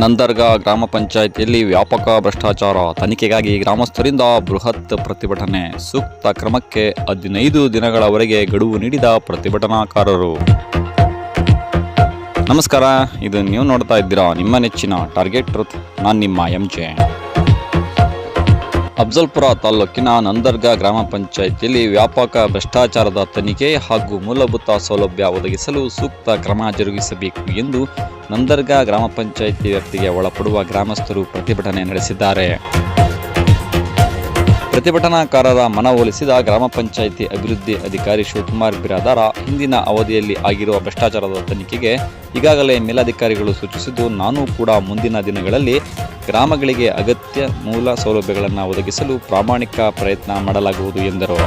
ನಂದರ್ಗಾ ಗ್ರಾಮ ಪಂಚಾಯಿತಿಯಲ್ಲಿ ವ್ಯಾಪಕ ಭ್ರಷ್ಟಾಚಾರ ತನಿಖೆಗಾಗಿ ಗ್ರಾಮಸ್ಥರಿಂದ ಬೃಹತ್ ಪ್ರತಿಭಟನೆ. ಸೂಕ್ತ ಕ್ರಮಕ್ಕೆ ಹದಿನೈದು ದಿನಗಳವರೆಗೆ ಗಡುವು ನೀಡಿದ ಪ್ರತಿಭಟನಾಕಾರರು. ನಮಸ್ಕಾರ, ಇದು ನೀವು ನೋಡ್ತಾ ಇದ್ದೀರಾ ನಿಮ್ಮ ನೆಚ್ಚಿನ ಟಾರ್ಗೆಟ್ ಟ್ರುತ್. ನಾನು ನಿಮ್ಮ ಎಂ ಜೆ ಅಫ್ಜಲ್ಪುರ ತಾಲೂಕಿನ ನಂದರ್ಗಾ ಗ್ರಾಮ ಪಂಚಾಯಿತಿಯಲ್ಲಿ ವ್ಯಾಪಕ ಭ್ರಷ್ಟಾಚಾರದ ತನಿಖೆ ಹಾಗೂ ಮೂಲಭೂತ ಸೌಲಭ್ಯ ಒದಗಿಸಲು ಸೂಕ್ತ ಕ್ರಮ ಜರುಗಿಸಬೇಕು ಎಂದು ನಂದರ್ಗಾ ಗ್ರಾಮ ಪಂಚಾಯಿತಿ ವ್ಯಾಪ್ತಿಗೆ ಒಳಪಡುವ ಗ್ರಾಮಸ್ಥರು ಪ್ರತಿಭಟನೆ ನಡೆಸಿದ್ದಾರೆ. ಪ್ರತಿಭಟನಾಕಾರರ ಮನವೊಲಿಸಿದ ಗ್ರಾಮ ಪಂಚಾಯಿತಿ ಅಭಿವೃದ್ಧಿ ಅಧಿಕಾರಿ ಶಿವಕುಮಾರ್ ಬಿರಾದಾರ ಹಿಂದಿನ ಅವಧಿಯಲ್ಲಿ ಆಗಿರುವ ಭ್ರಷ್ಟಾಚಾರದ ತನಿಖೆಗೆ ಈಗಾಗಲೇ ಮೇಲಾಧಿಕಾರಿಗಳು ಸೂಚಿಸಿದ್ದು, ನಾನು ಕೂಡ ಮುಂದಿನ ದಿನಗಳಲ್ಲಿ ಗ್ರಾಮಗಳಿಗೆ ಅಗತ್ಯ ಮೂಲ ಸೌಲಭ್ಯಗಳನ್ನು ಒದಗಿಸಲು ಪ್ರಾಮಾಣಿಕ ಪ್ರಯತ್ನ ಮಾಡಲಾಗುವುದು ಎಂದರು.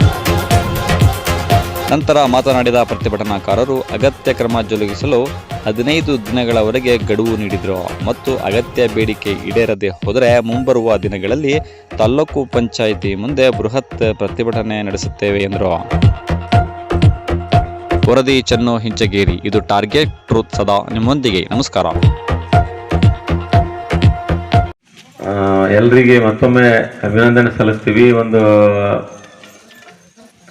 ನಂತರ ಮಾತನಾಡಿದ ಪ್ರತಿಭಟನಾಕಾರರು ಅಗತ್ಯ ಕ್ರಮ ಜರುಗಿಸಲು ಹದಿನೈದು ದಿನಗಳವರೆಗೆ ಗಡುವು ನೀಡಿದರು. ಮತ್ತು ಅಗತ್ಯ ಬೇಡಿಕೆ ಈಡೇರದೆ ಹೋದರೆ ಮುಂಬರುವ ದಿನಗಳಲ್ಲಿ ತಾಲ್ಲೂಕು ಪಂಚಾಯಿತಿ ಮುಂದೆ ಬೃಹತ್ ಪ್ರತಿಭಟನೆ ನಡೆಸುತ್ತೇವೆ ಎಂದರು. ವರದಿ ಚನ್ನು ಹಿಂಚಗೇರಿ. ಇದು ಟಾರ್ಗೆಟ್ ಟ್ರೂತ್ ಸದಾ ನಿಮ್ಮೊಂದಿಗೆ. ನಮಸ್ಕಾರ. ಎಲ್ರಿಗೆ ಮತ್ತೊಮ್ಮೆ ಅಭಿನಂದನೆ ಸಲ್ಲಿಸ್ತೀವಿ. ಒಂದು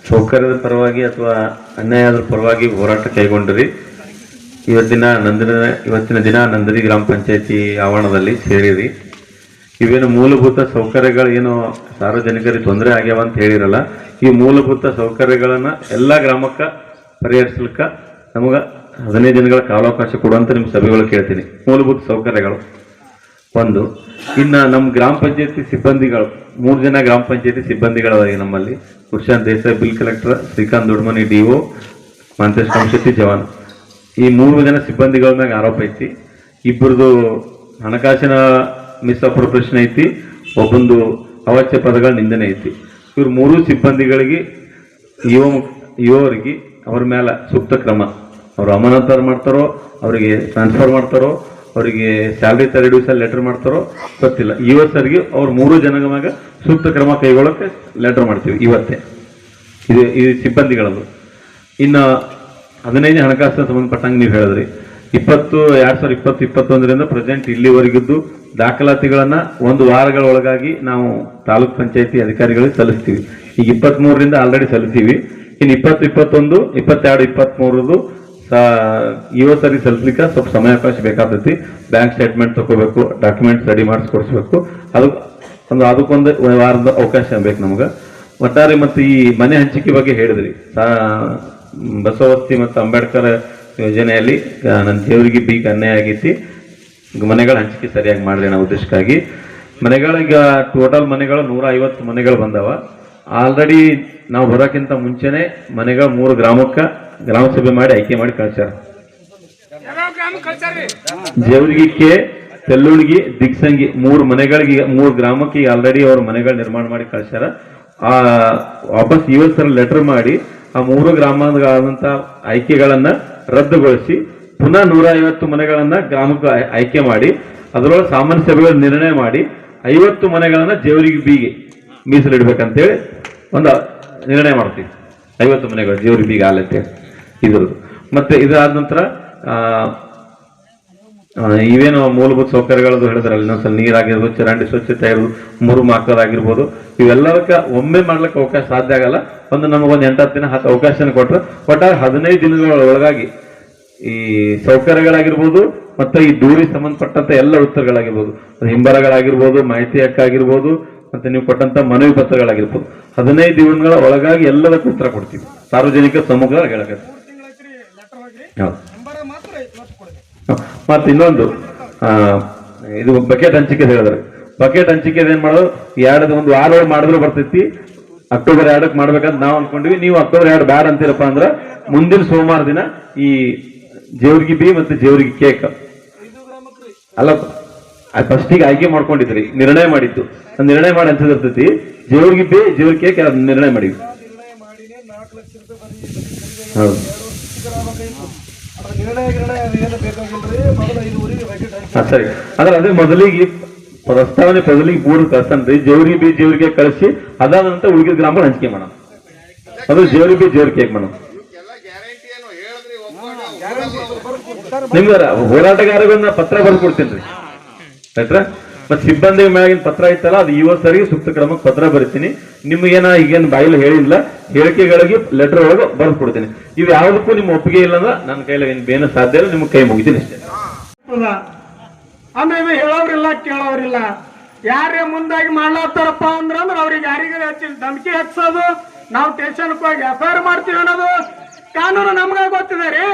ಸೌಕರ್ಯದ ಪರವಾಗಿ ಅಥವಾ ಅನ್ಯಾಯದ ಪರವಾಗಿ ಹೋರಾಟ ಕೈಗೊಂಡ್ರಿ. ಇವತ್ತಿನ ನಂದಿನ, ಇವತ್ತಿನ ದಿನ ನಂದಿನಿ ಗ್ರಾಮ ಪಂಚಾಯತಿ ಆವರಣದಲ್ಲಿ ಸೇರಿರಿ. ಇವೇನು ಮೂಲಭೂತ ಸೌಕರ್ಯಗಳು ಏನು ಸಾರ್ವಜನಿಕರಿಗೆ ತೊಂದರೆ ಆಗ್ಯಾವ ಅಂತ ಹೇಳಿರಲ್ಲ, ಈ ಮೂಲಭೂತ ಸೌಕರ್ಯಗಳನ್ನು ಎಲ್ಲ ಗ್ರಾಮಕ್ಕೆ ಪರಿಹರಿಸ್ಲಿಕ್ಕೆ ನಮಗ ಹದಿನೈದು ದಿನಗಳ ಕಾಲಾವಕಾಶ ಕೊಡುವಂತ ನಿಮ್ಮ ಸಭೆಗಳು ಕೇಳ್ತೀನಿ. ಮೂಲಭೂತ ಸೌಕರ್ಯಗಳು. ಒಂದು. ಇನ್ನ ನಮ್ಮ ಗ್ರಾಮ ಪಂಚಾಯತಿ ಸಿಬ್ಬಂದಿಗಳು, ಮೂರು ಜನ ಗ್ರಾಮ ಪಂಚಾಯತಿ ಸಿಬ್ಬಂದಿಗಳವರಿಗೆ ನಮ್ಮಲ್ಲಿ. Kushanth Desai, bill collector, Srikanth Dodmani, D O, Mantesh Kamshetti ಜವಾನ್. ಈ ಮೂರು ಜನ ಸಿಬ್ಬಂದಿಗಳ ಮ್ಯಾಗ ಆರೋಪ ಐತಿ. ಇಬ್ಬರದು ಹಣಕಾಸಿನ ಮಿಸ್ ಅಪ್ರೋಪ್ರೇಷನ್ ಐತಿ. ಒಬ್ಬಂದು ಅವಾಚ್ಯ ಪದಗಳ ನಿಂದನೆ ಐತಿ. ಇವ್ರು ಮೂರು ಸಿಬ್ಬಂದಿಗಳಿಗೆ ಯುವ ಯುವವರಿಗೆ ಅವ್ರ ಮೇಲೆ ಸೂಕ್ತ ಕ್ರಮ. ಅವ್ರು ಅಮಾನತಾರ ಮಾಡ್ತಾರೋ, ಅವರಿಗೆ ಟ್ರಾನ್ಸ್ಫರ್ ಮಾಡ್ತಾರೋ ಅವರಿಗೆ ಸ್ಯಾಲ್ರಿ ರಿಡ್ಯೂಸ್ ಲೆಟರ್ ಮಾಡ್ತಾರೋ ಗೊತ್ತಿಲ್ಲ. ಇವತ್ತರಿಗೆ ಅವ್ರ ಮೂರು ಜನಗಮಾಗ ಸೂಕ್ತ ಕ್ರಮ ಕೈಗೊಳ್ಳಕ್ಕೆ ಲೆಟರ್ ಮಾಡ್ತೀವಿ ಇವತ್ತೇ. ಇದು ಇದು ಸಿಬ್ಬಂದಿಗಳದು ಇನ್ನು ಹದಿನೈದನೇ ಹಣಕಾಸಿನ ಸಂಬಂಧಪಟ್ಟಂಗೆ ನೀವು ಹೇಳಿದ್ರಿ. ಇಪ್ಪತ್ತು, ಎರಡು ಸಾವಿರದ ಇಪ್ಪತ್ತು, ಇಪ್ಪತ್ತೊಂದರಿಂದ ಪ್ರೆಸೆಂಟ್ ಇಲ್ಲಿವರೆಗಿದ್ದು ದಾಖಲಾತಿಗಳನ್ನ ಒಂದು ವಾರಗಳ ಒಳಗಾಗಿ ನಾವು ತಾಲೂಕ್ ಪಂಚಾಯತಿ ಅಧಿಕಾರಿಗಳಿಗೆ ಸಲ್ಲಿಸ್ತೀವಿ. ಈಗ ಇಪ್ಪತ್ತ್ಮೂರರಿಂದ ಆಲ್ರೆಡಿ ಸಲ್ಲಿಸ್ತೀವಿ. ಇನ್ನು ಇಪ್ಪತ್ತು, ಇಪ್ಪತ್ತೊಂದು, ಇಪ್ಪತ್ತೆರಡು ಇಪ್ಪತ್ತ್ ಸರಿ ಸಲ್ಲಿಸಲಿಕ್ಕೆ ಸ್ವಲ್ಪ ಸಮಯಾವಕಾಶ ಬೇಕಾಗ್ತೈತಿ. ಬ್ಯಾಂಕ್ ಸ್ಟೇಟ್ಮೆಂಟ್ ತಗೋಬೇಕು ಡಾಕ್ಯುಮೆಂಟ್ಸ್ ರೆಡಿ ಮಾಡಿಸ್ಕೊಡ್ಸ್ಬೇಕು ಅದು ಒಂದು ಅದಕ್ಕೊಂದು ವಾರದ ಅವಕಾಶ ಬೇಕು ನಮಗೆ. ಒಟ್ಟಾರೆ ಮತ್ತು ಈ ಮನೆ ಹಂಚಿಕೆ ಬಗ್ಗೆ ಹೇಳಿದ್ರಿ. ಬಸವಸ್ತಿ ಮತ್ತು ಅಂಬೇಡ್ಕರ್ ಯೋಜನೆಯಲ್ಲಿ ನನ್ನ ದೇವರಿಗೆ ಬೀಗ ಅನ್ಯಾಯ ಆಗೈತಿ. ಮನೆಗಳ ಹಂಚಿಕೆ ಸರಿಯಾಗಿ ಮಾಡಲಿ ಅನ್ನೋ ಉದ್ದೇಶಕ್ಕಾಗಿ. ಮನೆಗಳೀಗ ಟೋಟಲ್ ಮನೆಗಳು ನೂರ ಐವತ್ತು ಮನೆಗಳು ಬಂದವ. ಆಲ್ರೆಡಿ ನಾವು ಬರೋಕ್ಕಿಂತ ಮುಂಚೆನೆ ಮನೆಗ ಮೂರು ಗ್ರಾಮಕ್ಕೆ ಗ್ರಾಮ ಸಭೆ ಮಾಡಿ ಆಯ್ಕೆ ಮಾಡಿ ಕಳ್ಸ್ಯಾರ. ಕೆ ತೆಲ್ಲುಳ್ಗಿ ದಿಗ್ಸಂಗಿ ಮೂರು ಮನೆಗಳಿಗೆ, ಮೂರು ಗ್ರಾಮಕ್ಕೆ ಆಲ್ರೆಡಿ ಅವ್ರ ಮನೆಗಳ ನಿರ್ಮಾಣ ಮಾಡಿ ಕಳ್ಸ್ಯಾರ. ಆ ವಾಪಸ್ ಇವತ್ತರ ಲೆಟರ್ ಮಾಡಿ ಆ ಮೂರು ಗ್ರಾಮಗಳಾದಂತ ಆಯ್ಕೆಗಳನ್ನ ರದ್ದುಗೊಳಿಸಿ ಪುನಃ ನೂರ ಐವತ್ತು ಮನೆಗಳನ್ನ ಗ್ರಾಮಕ್ಕೆ ಆಯ್- ಆಯ್ಕೆ ಮಾಡಿ, ಅದರೊಳಗೆ ಸಾಮಾನ್ಯ ಸಭೆಗಳ ನಿರ್ಣಯ ಮಾಡಿ ಐವತ್ತು ಮನೆಗಳನ್ನ ಜೇವರಿಗೆ ಬೀಗೆ ಮೀಸಲಿಡ್ಬೇಕಂತೇಳಿ ಒಂದು ನಿರ್ಣಯ ಮಾಡ್ತೀವಿ. ಐವತ್ತು ಮನೆಗಳು, ಜೀವರು ಬೀಗ ಆಲತ್ತೆ ಇದ್ರದ್ದು. ಮತ್ತೆ ಇದಾದ ನಂತರ ಇವೇನು ಮೂಲಭೂತ ಸೌಕರ್ಯಗಳದ್ದು ಹೇಳಿದ್ರಲ್ಲ ಇನ್ನೊಂದ್ಸಲ ನೀರಾಗಿರ್ಬೋದು, ಚರಂಡಿ ಸ್ವಚ್ಛತೆ ಆಗಿರ್ಬೋದು, ಮುರುಮ್ ಹಾಕೋದಾಗಿರ್ಬೋದು ಇವೆಲ್ಲದಕ್ಕೆ ಒಮ್ಮೆ ಮಾಡ್ಲಿಕ್ಕೆ ಅವಕಾಶ ಸಾಧ್ಯ ಆಗಲ್ಲ. ಒಂದು ನಮಗೊಂದು ಎಂಟತ್ತು ದಿನ ಹತ್ತು ಅವಕಾಶನ ಕೊಟ್ರೆ. ಒಟ್ಟಾರೆ ಹದಿನೈದು ದಿನಗಳ ಒಳಗಾಗಿ ಈ ಸೌಕರ್ಯಗಳಾಗಿರ್ಬೋದು, ಮತ್ತು ಈ ದೂರಿಗೆ ಸಂಬಂಧಪಟ್ಟಂತ ಎಲ್ಲ ಉತ್ತರಗಳಾಗಿರ್ಬೋದು ಹಿಂಬರಗಳಾಗಿರ್ಬೋದು ಮಾಹಿತಿ ಹಕ್ಕಾಗಿರ್ಬೋದು ಮತ್ತೆ ನೀವು ಕೊಟ್ಟಂತ ಮನವಿ ಪತ್ರಗಳಾಗಿರ್ಬೋದು. ಹದಿನೈದು ದಿನಗಳ ಒಳಗಾಗಿ ಎಲ್ಲದಕ್ಕೂ ಉತ್ತರ ಕೊಡ್ತೀವಿ. ಸಾರ್ವಜನಿಕ ಸಮೂಹ ಹೇಳಕ್ಕೆ ಮತ್ತೆ ಇನ್ನೊಂದು ಇದು ಬಕೆಟ್ ಹಂಚಿಕೆ ಹೇಳಿದ್ರೆ. ಬಕೆಟ್ ಹಂಚಿಕೆ ಏನ್ ಮಾಡೋದು? ಎರಡು ಒಂದು ವಾರ ಮಾಡಿದ್ರು ಬರ್ತೈತಿ. ಅಕ್ಟೋಬರ್ ಎರಡಕ್ಕೆ ಮಾಡ್ಬೇಕಂತ ನಾವು ಅನ್ಕೊಂಡ್ವಿ. ನೀವು ಅಕ್ಟೋಬರ್ ಎರಡು ಬ್ಯಾಡ್ ಅಂತೀರಪ್ಪ ಅಂದ್ರೆ ಮುಂದಿನ ಸೋಮವಾರ ದಿನ ಈ ಜೇವ್ರಿಗೆ ಬಿ ಮತ್ತೆ ಜೇವ್ರಿಗೆ ಕೇಕ್. ಅಲ್ಲ ಫಸ್ಟಿಗೆ ಆಯ್ಕೆ ಮಾಡ್ಕೊಂಡಿದ್ರಿ ನಿರ್ಣಯ ಮಾಡಿದ್ದು. ನಿರ್ಣಯ ಮಾಡಿ ಅಂತ ಇರ್ತೈತಿ? ಬಿ ಜೇವ್ರಿಗೆ ಕೇಕ್ ಅದ್ ನಿರ್ಣಯ ಮಾಡಿ ಹೌದು. ಸರಿ. ಅಂದ್ರೆ ಅದೇ ಮೊದಲಿಗೆ ಪ್ರಸ್ತಾವನೆ ಮೊದಲಿಗೆ ಬೂರ್ ಕಳ್ಸನ್ರಿ ಜೋರಿ ಬಿ ಜೇವ್ರಿಗೆ ಕಳಿಸಿ ಅದಾದ ನಂತರ ಉಳಿದ ಗ್ರಾಮಗಳು ಹಂಚಿಕೆ ಮಾಡೋಣ. ಅದು ಜೋರಿ ಬಿ ಜೇವರಿ ಕೇಕ್ ಮಾಡೋಣ. ನಿಮ್ಗೆ ಹೋರಾಟಗಾರಗಳನ್ನ ಪತ್ರ ಬರ್ದು ಕೊಡ್ತೀನಿ ಆಯ್ತಾ ಮತ್ತೆ ಸಿಬ್ಬಂದಿ ಮ್ಯಾಗಿನ ಪತ್ರ ಐತಲ್ಲ, ಅದು ಇವತ್ತು ಸರಿ ಸೂಕ್ತ ಕ್ರಮಕ್ಕೆ ಪತ್ರ ಬರಿತೀನಿ. ನಿಮ್ಗೇನ ಈಗೇನ್ ಬಾಯಲ್ಲಿ ಹೇಳಿಲ್ಲ, ಹೇಳಿಕೆಗಳಿಗೆ ಲೆಟರ್ ಒಳಗೆ ಬರ್ದು ಕೊಡ್ತೀನಿ ಇವು ಯಾವುದಕ್ಕೂ ನಿಮ್ಮ ಒಪ್ಪಿಗೆ ಇಲ್ಲ ಅಂದ್ರೆ ನನ್ನ ಕೈಲಿ ಏನು ಬೇನ ಸಾಧ್ಯ ಇಲ್ಲ, ನಿಮ್ಗೆ ಕೈ ಮುಗಿತೀನಿ ಅಷ್ಟೇ. ಆಮೇಲೆ ಹೇಳೋರಿಲ್ಲ ಕೇಳೋರಿಲ್ಲ ಯಾರೇ ಮುಂದಾಗಿ ಮಾಡ್ಲಾತಾರಪ್ಪ ಅಂದ್ರ ಅವ್ರಿಗೆ ಯಾರಿಗೆ ಹಚ್ಚಿ ಧಮಕಿ ಹಚ್ಚೋದು, ನಾವು ಟೆನ್ಶನ್ ಹೋಗಿ ಎಫ್ ಮಾಡ್ತೀವಿ ಅನ್ನೋದು ಕಾನೂನು ನಮ್ಗೆ ಗೊತ್ತಿದೆ ರೀ.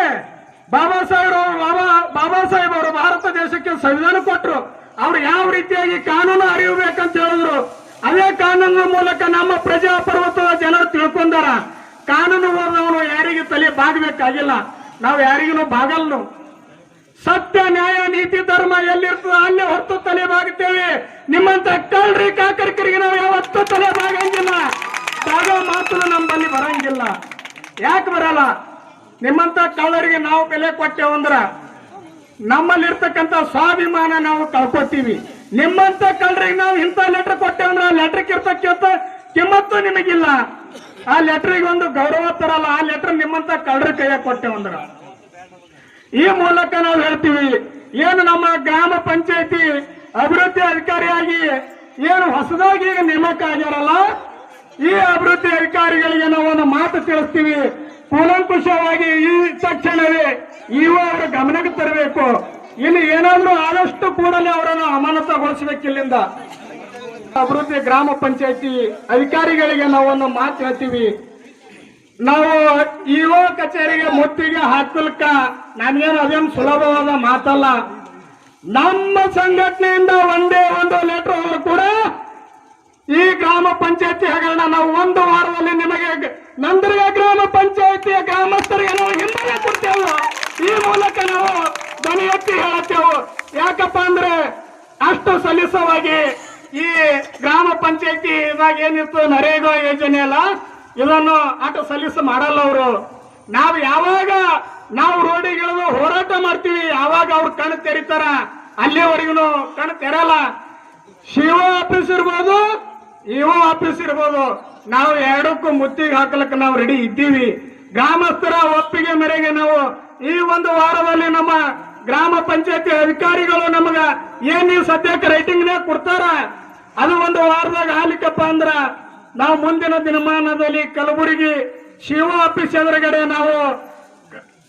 ಬಾಬಾ ಸಾಹೇಬ್ ಬಾಬಾ ಬಾಬಾ ಸಾಹೇಬ್ ಅವರು ಭಾರತ ದೇಶಕ್ಕೆ ಸಂವಿಧಾನ ಕೊಟ್ಟರು ಅವ್ರು ಯಾವ ರೀತಿಯಾಗಿ ಕಾನೂನು ಅರಿಯಬೇಕಂತ ಹೇಳಿದ್ರು, ಅದೇ ಕಾನೂನಿನ ಮೂಲಕ ನಮ್ಮ ಪ್ರಜಾಪ್ರಭುತ್ವದ ಜನರು ತಿಳ್ಕೊಂಡಾರ, ಕಾನೂನು ಓದವನು ಯಾರಿಗೆ ತಲೆ ಬಾಗಬೇಕಾಗಿಲ್ಲ. ನಾವು ಯಾರಿಗೂ ಬಾಗಲ್ನು. ಸತ್ಯ, ನ್ಯಾಯ, ನೀತಿ, ಧರ್ಮ ಎಲ್ಲಿರ್ತದೆ ಅಲ್ಲೇ ಹೊತ್ತು ತಲೆ ಬಾಗುತ್ತೇವೆ. ನಿಮ್ಮಂತ ಕಳ್ರಿ ಕಾಕರ್ಕರಿಗೆ ನಾವು ಯಾವತ್ತೂ ತಲೆ ಬಾಗಂಗಿಲ್ಲ. ಬಾಗೋ ಮಾತು ನಮ್ಮಲ್ಲಿ ಬರಂಗಿಲ್ಲ. ಯಾಕೆ ಬರಲ್ಲ? ನಿಮ್ಮಂತ ಕಳ್ಳರಿಗೆ ನಾವು ಬೆಲೆ ಕೊಟ್ಟೇವಂದ್ರ ನಮ್ಮಲ್ಲಿರ್ತಕ್ಕಂಥ ಸ್ವಾಭಿಮಾನ ನಾವು ಕಳ್ಕೊತೀವಿ ನಿಮ್ಮಂತ ಕಳ್ಳರಿಗೆ ನಾವು ಇಂಥ ಲೆಟರ್ ಕೊಟ್ಟೇವಂದ್ರ ಆ ಲೆಟರ್ ಇರ್ತಕ್ಕಂಥ ಕಿಮ್ಮತ್ತು ನಿಮಗಿಲ್ಲ. ಆ ಲೆಟರ್ಗೆ ಒಂದು ಗೌರವ ತರಲ್ಲ, ಆ ಲೆಟರ್ ನಿಮ್ಮಂತ ಕಳ್ಳರ ಕೈಯಾಗ ಕೊಟ್ಟೇವಂದ್ರ ಈ ಮೂಲಕ ನಾವು ಹೇಳ್ತೀವಿ, ಏನು ನಮ್ಮ ಗ್ರಾಮ ಪಂಚಾಯತಿ ಅಭಿವೃದ್ಧಿ ಅಧಿಕಾರಿಯಾಗಿ ಏನು ಹೊಸದಾಗಿ ಈಗ ನೇಮಕ ಆಗ್ಯಾರಲ್ಲ, ಈ ಅಭಿವೃದ್ಧಿ ಅಧಿಕಾರಿಗಳಿಗೆ ನಾವು ಒಂದು ಮಾತು ತಿಳಿಸ್ತೀವಿ. ಕೂಲಂಕುಷವಾಗಿ ಈ ತಕ್ಷಣವೇ ಇವು ಗಮನಕ್ಕೆ ತರಬೇಕು. ಇಲ್ಲಿ ಏನಾದ್ರೂ ಆದಷ್ಟು ಕೂಡಲೇ ಅವರನ್ನು ಅಮಾನತಗೊಳಿಸಬೇಕು ಇಲ್ಲಿಂದ. ಅಭಿವೃದ್ಧಿ ಗ್ರಾಮ ಪಂಚಾಯತಿ ಅಧಿಕಾರಿಗಳಿಗೆ ನಾವು ಒಂದು ಮಾತು ಹೇಳ್ತೀವಿ. ನಾವು ಇಒ ಕಚೇರಿಗೆ ಮುತ್ತಿಗೆ ಹಾಕಲ್ಕ ನಾನೇನು ಅದೇನು ಸುಲಭವಾದ ಮಾತಲ್ಲ. ನಮ್ಮ ಸಂಘಟನೆಯಿಂದ ಒಂದೇ ಒಂದು ಲೆಟರ್ ಕೂಡ ಈ ಗ್ರಾಮ ಪಂಚಾಯತಿ ಹಗರಣ ನಾವು ಒಂದು ವಾರದಲ್ಲಿ ನಿಮಗೆ ನಂತರ ಗ್ರಾಮ ಪಂಚಾಯತಿಯ ಗ್ರಾಮಸ್ಥರಿಗೆ ನಾವು ಹಿಂದೆ ಕೊಡ್ತೇವೆ ಈ ಮೂಲಕ ನಾವು ಧ್ವನಿ ಎತ್ತಿ ಹೇಳುತ್ತೇವೆ. ಯಾಕಪ್ಪ ಅಂದ್ರೆ ಅಷ್ಟು ಸಲೀಸವಾಗಿ ಈ ಗ್ರಾಮ ಪಂಚಾಯತಿ ಇದಾಗ ಏನಿತ್ತು ನರೇಗಾ ಯೋಜನೆ ಅಲ್ಲ, ಇದನ್ನು ಅಷ್ಟು ಸಲ್ಲಿಸ ಮಾಡಲ್ಲ ಅವರು. ನಾವು ಯಾವಾಗ ನಾವು ರೋಡಿಗಿಳಿದು ಹೋರಾಟ ಮಾಡ್ತೀವಿ, ಯಾವಾಗ ಅವ್ರು ಕಣ್ಣು ತೆರಿತಾರ, ಅಲ್ಲಿವರೆಗೂ ಕಣ್ಣು ತೆರಲ್ಲ. ಶಿವ ಆಫೀಸ್ ಇರ್ಬೋದು ಇವ ಆಫೀಸ್ ಇರ್ಬೋದು, ನಾವು ಎರಡಕ್ಕೂ ಮುತ್ತಿಗೆ ಹಾಕಲಕ್ಕೆ ನಾವು ರೆಡಿ ಇದ್ದೀವಿ. ಗ್ರಾಮಸ್ಥರ ಒಪ್ಪಿಗೆ ಮೇರೆಗೆ ನಾವು ಈ ಒಂದು ವಾರದಲ್ಲಿ ನಮ್ಮ ಗ್ರಾಮ ಪಂಚಾಯತಿ ಅಧಿಕಾರಿಗಳು ನಮಗ ಏನ್ ನೀವು ಸದ್ಯಕ್ಕೆ ರೈಟಿಂಗ್ನೇ ಕೊಡ್ತಾರ? ಅದು ಒಂದು ವಾರದಾಗ ಆಗ್ಲಿಕ್ಕಪ್ಪ ಅಂದ್ರ ನಾವು ಮುಂದಿನ ದಿನಮಾನದಲ್ಲಿ ಕಲಬುರಗಿ ಶಿವ ಆಫೀಸ್ ಎದುರುಗಡೆ ನಾವು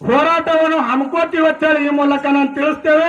ಹೋರಾಟವನ್ನು ಹಮ್ಕೋತೀವಿ ಅಂತ ಹೇಳಿ ಈ ಮೂಲಕ ನಾನು ತಿಳಿಸ್ತೇವೆ.